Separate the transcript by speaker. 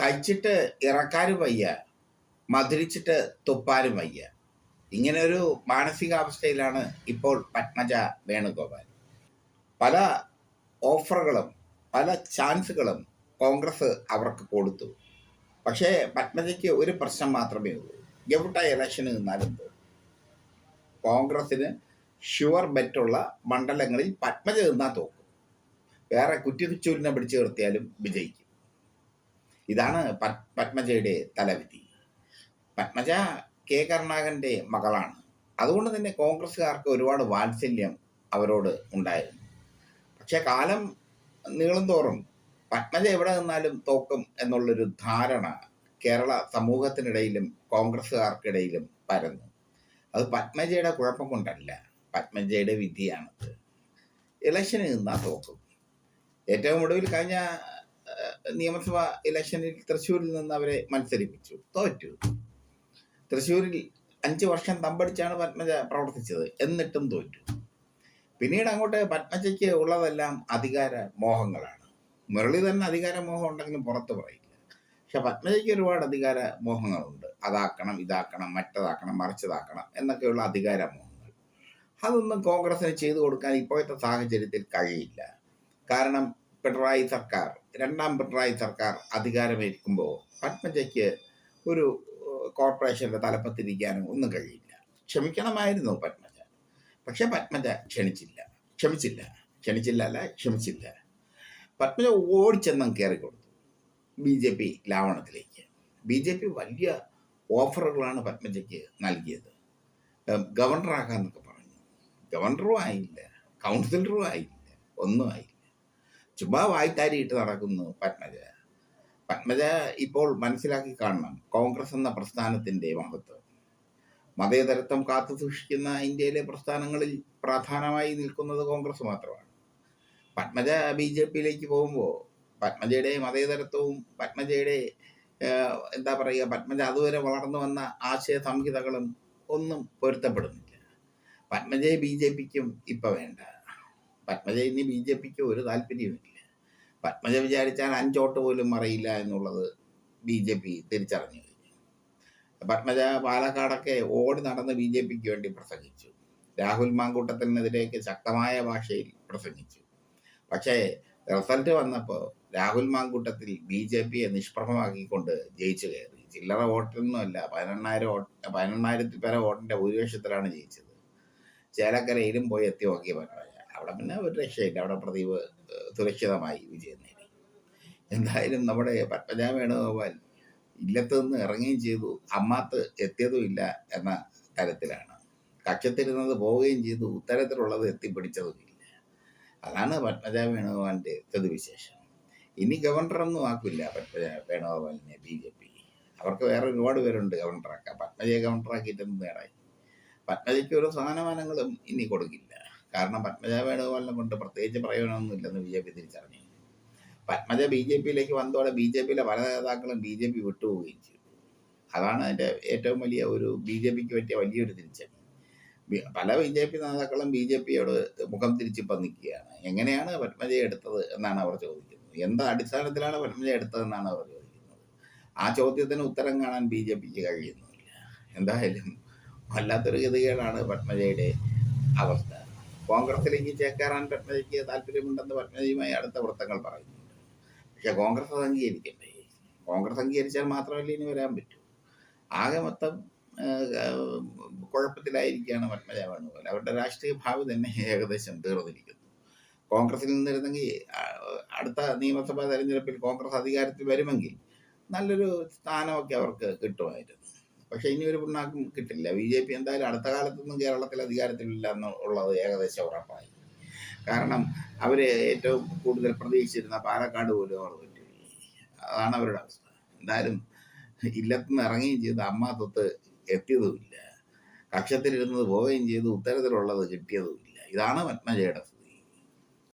Speaker 1: കഴിച്ചിട്ട് ഇറക്കാനും വയ്യ. മധുരിച്ചിട്ട് തുപ്പാനും വയ്യ. ഇങ്ങനെ ഒരു മാനസികാവസ്ഥയിലാണ് ഇപ്പോൾ പത്മജ വേണുഗോപാൽ. പല ഓഫറുകളും പല ചാൻസുകളും കോൺഗ്രസ് അവർക്ക് കൊടുത്തു. പക്ഷേ പത്മജയ്ക്ക് ഒരു പ്രശ്നം മാത്രമേ ഉള്ളൂ. എവിടെ ഇലക്ഷന് നിന്നാലും കോൺഗ്രസിന് ഷുവർ ബെറ്റുള്ള മണ്ഡലങ്ങളിൽ പത്മജ നിന്നാൽ തോക്കും. വേറെ കുറ്റിച്ചൂരിനെ പിടിച്ചു നിർത്തിയാലും വിജയിക്കും. ഇതാണ് പത്മജയുടെ തലവിധി. പത്മജ കെ. കരുണാകരന്റെ മകളാണ്. അതുകൊണ്ട് തന്നെ കോൺഗ്രസ്സുകാർക്ക് ഒരുപാട് വാത്സല്യം അവരോട് ഉണ്ടായിരുന്നു. പക്ഷെ കാലം നീളും തോറും പത്മജ എവിടെ നിന്നാലും തോക്കും എന്നുള്ളൊരു ധാരണ കേരള സമൂഹത്തിനിടയിലും കോൺഗ്രസ്സുകാർക്കിടയിലും പരന്നു. അത് പത്മജയുടെ കുഴപ്പം കൊണ്ടല്ല. പത്മജയുടെ വിധിയാണത്. ഇലക്ഷന് നിന്നാ തോക്കും. ഏറ്റവും ഒടുവിൽ കഴിഞ്ഞ നിയമസഭാ ഇലക്ഷനിൽ തൃശ്ശൂരിൽ നിന്ന് അവരെ മത്സരിപ്പിച്ചു. തോറ്റു. തൃശ്ശൂരിൽ അഞ്ച് വർഷം തമ്പടിച്ചാണ് പത്മജ പ്രവർത്തിച്ചത്. എന്നിട്ടും തോറ്റു. പിന്നീട് അങ്ങോട്ട് പത്മജയ്ക്ക് ഉള്ളതെല്ലാം അധികാര മോഹങ്ങളാണ്. മുരളി തന്നെ അധികാര മോഹം ഉണ്ടെങ്കിലും പുറത്ത് പറയില്ല. പക്ഷെ പത്മജയ്ക്ക് ഒരുപാട് അധികാര മോഹങ്ങളുണ്ട്. അതാക്കണം ഇതാക്കണം മറ്റതാക്കണം മറിച്ചതാക്കണം എന്നൊക്കെയുള്ള അധികാര മോഹങ്ങൾ. അതൊന്നും കോൺഗ്രസിന് ചെയ്തു കൊടുക്കാൻ ഇപ്പോഴത്തെ സാഹചര്യത്തിൽ കഴിയില്ല. കാരണം പിണറായി സർക്കാർ രണ്ടാം പിണറായി സർക്കാർ അധികാരമേൽക്കുമ്പോൾ പത്മജയ്ക്ക് ഒരു കോർപ്പറേഷന്റെ തലപ്പത്തിരിക്കാനും ഒന്നും കഴിയില്ല. ക്ഷമിക്കണമായിരുന്നു പത്മജ. പക്ഷേ പത്മജ ക്ഷണിച്ചില്ല. ക്ഷമിച്ചില്ല. ക്ഷണിച്ചില്ല അല്ല ക്ഷമിച്ചില്ല. പത്മജ ഓടിച്ചെന്നും കയറി കൊടുത്തു ബി ജെ പി ലാവണത്തിലേക്ക്. ബി ജെ പി വലിയ ഓഫറുകളാണ് പത്മജയ്ക്ക് നൽകിയത്. ഗവർണറാകാന്നൊക്കെ പറഞ്ഞു. ഗവർണറും ആയില്ല കൗൺസിലറും ആയില്ല ഒന്നും ആയില്ല. ചുമ്മാ വായ്ത്താരിയിട്ട് നടക്കുന്നു പത്മജ. പത്മജ ഇപ്പോൾ മനസ്സിലാക്കി കാണണം കോൺഗ്രസ് എന്ന പ്രസ്ഥാനത്തിന്റെ മഹത്വം. മതേതരത്വം കാത്തു സൂക്ഷിക്കുന്ന ഇന്ത്യയിലെ പ്രസ്ഥാനങ്ങളിൽ പ്രധാനമായി നിൽക്കുന്നത് കോൺഗ്രസ് മാത്രമാണ്. പത്മജ ബി ജെ പിയിലേക്ക് പോകുമ്പോൾ പത്മജയുടെ മതേതരത്വവും പത്മജയുടെ എന്താ പറയുക പത്മജ അതുവരെ വളർന്നു വന്ന ആശയ സംഹിതകളും ഒന്നും പൊരുത്തപ്പെടുന്നില്ല. പത്മജയെ ബി ജെ പിക്കും ഇപ്പം വേണ്ട. പത്മജ ഇനി ബി ജെ പിക്ക് ഒരു താല്പര്യമില്ല പത്മജ വിചാരിച്ചാൽ അഞ്ചോട്ട് പോലും അറിയില്ല എന്നുള്ളത് ബി ജെ പി തിരിച്ചറിഞ്ഞു കഴിഞ്ഞു. പത്മജ പാലക്കാടൊക്കെ ഓടി നടന്ന് ബി ജെ പിക്ക് വേണ്ടി പ്രസംഗിച്ചു. രാഹുൽ മാങ്കൂട്ടത്തിനെതിരെയൊക്കെ ശക്തമായ ഭാഷയിൽ പ്രസംഗിച്ചു. പക്ഷേ റിസൾട്ട് വന്നപ്പോൾ രാഹുൽ മാങ്കൂട്ടത്തിൽ ബി ജെ പിയെ നിഷ്പ്രഭമാക്കിക്കൊണ്ട് ജയിച്ചു കയറി. ചില്ലറ വോട്ടൊന്നുമല്ല പതിനെണ്ണായിരം വോട്ട് പതിനെണ്ണായിരത്തിൽ പേരെ വോട്ടിന്റെ ഭൂരിപക്ഷത്തിലാണ് ജയിച്ചത്. ചേലക്കരയിലും പോയി എത്തി നോക്കിയ പത്മജ. അവിടെ പിന്നെ ഒരു രക്ഷയില്ല. അവിടെ പ്രദീപ് സുരക്ഷിതമായി വിജയം നേടി. എന്തായാലും നമ്മുടെ പത്മജ വേണുഗോപാൽ ഇല്ലത്ത് നിന്ന് ഇറങ്ങുകയും ചെയ്തു. അമ്മാത്ത് എത്തിയതും ഇല്ല എന്ന തരത്തിലാണ്. കക്ഷത്തിരുന്നത് പോവുകയും ചെയ്തു. ഉത്തരത്തിലുള്ളത് എത്തിപ്പിടിച്ചതും ഇല്ല അതാണ് പത്മജ വേണുഗോപാലിന്റെ സ്ഥിതിവിശേഷം ഇനി ഗവർണറൊന്നും ആക്കില്ല പത്മജ വേണുഗോപാലിനെ ബി ജെ പി. അവർക്ക് വേറെ ഒരുപാട് പേരുണ്ട് ഗവർണറാക്കാൻ. പത്മജയെ ഗവർണറാക്കിയിട്ടൊന്നും നേടായി പത്മജയ്ക്ക് ഓരോ സമാനമാനങ്ങളും ഇനി കൊടുക്കില്ല. കാരണം പത്മജ വേണുഗോപാലിനെ കൊണ്ട് പ്രത്യേകിച്ച് പ്രയോജനമൊന്നുമില്ലെന്ന് ബി ജെ പി തിരിച്ചറിഞ്ഞു. പത്മജ ബി ജെ പിയിലേക്ക് വന്നതോടെ ബി ജെ പിയിലെ പല നേതാക്കളും ബി ജെ പി വിട്ടുപോവുകയും ചെയ്തു. അതാണ് അതിന്റെ ഏറ്റവും വലിയ ഒരു ബി ജെ പിക്ക് പറ്റിയ വലിയൊരു തിരിച്ചടി. പല ബി ജെ പി നേതാക്കളും ബി ജെ പിയോട് മുഖം തിരിച്ചിപ്പം നിൽക്കുകയാണ്. എങ്ങനെയാണ് പത്മജയെ എടുത്തത് എന്നാണ് അവർ ചോദിക്കുന്നത്. എന്ത് അടിസ്ഥാനത്തിലാണ് പത്മജ എടുത്തതെന്നാണ് അവർ ചോദിക്കുന്നത്. ആ ചോദ്യത്തിന് ഉത്തരം കാണാൻ ബി ജെ പിക്ക് കഴിയുന്നില്ല. എന്തായാലും വല്ലാത്തൊരു ഗതികേടാണ് പത്മജയുടെ അവസ്ഥ. കോൺഗ്രസിലേക്ക് ചേക്കേറാൻ പത്മജയ്ക്ക് താല്പര്യമുണ്ടെന്ന് പത്മജയുമായി അടുത്ത വൃത്തങ്ങൾ പറയുന്നുണ്ട്. പക്ഷെ കോൺഗ്രസ് അത് അംഗീകരിക്കണ്ടേ? കോൺഗ്രസ് അംഗീകരിച്ചാൽ മാത്രമല്ലേ ഇനി വരാൻ പറ്റൂ? ആകെ മൊത്തം കുഴപ്പത്തിലായിരിക്കുകയാണ് പത്മജ വേണുപോലെ അവരുടെ രാഷ്ട്രീയ ഭാവി തന്നെ ഏകദേശം തീർന്നിരിക്കുന്നു. കോൺഗ്രസിൽ നിന്നിരുന്നെങ്കിൽ അടുത്ത നിയമസഭാ തെരഞ്ഞെടുപ്പിൽ കോൺഗ്രസ് അധികാരത്തിൽ വരുമെങ്കിൽ നല്ലൊരു സ്ഥാനമൊക്കെ അവർക്ക് കിട്ടുമായിരുന്നു. പക്ഷെ ഇനി ഒരു പിണ്ണാക്കും കിട്ടില്ല. ബി ജെ പി എന്തായാലും അടുത്ത കാലത്തൊന്നും കേരളത്തിൽ അധികാരത്തിലില്ല എന്നുള്ളത് ഏകദേശം ഉറപ്പായി. കാരണം അവർ ഏറ്റവും കൂടുതൽ പ്രതീക്ഷിച്ചിരുന്ന പാലക്കാട് പോലും അവർ പറ്റില്ല അതാണ് അവരുടെ അവസ്ഥ. എന്തായാലും ഇല്ലത്തുനിന്ന് ഇറങ്ങുകയും ചെയ്ത്. അമ്മ തൊത്ത് എത്തിയതുമില്ല. കക്ഷത്തിലിരുന്നത് പോവുകയും ചെയ്ത്. ഉത്തരത്തിലുള്ളത് കിട്ടിയതുമില്ല. ഇതാണ് പത്മജയുടെ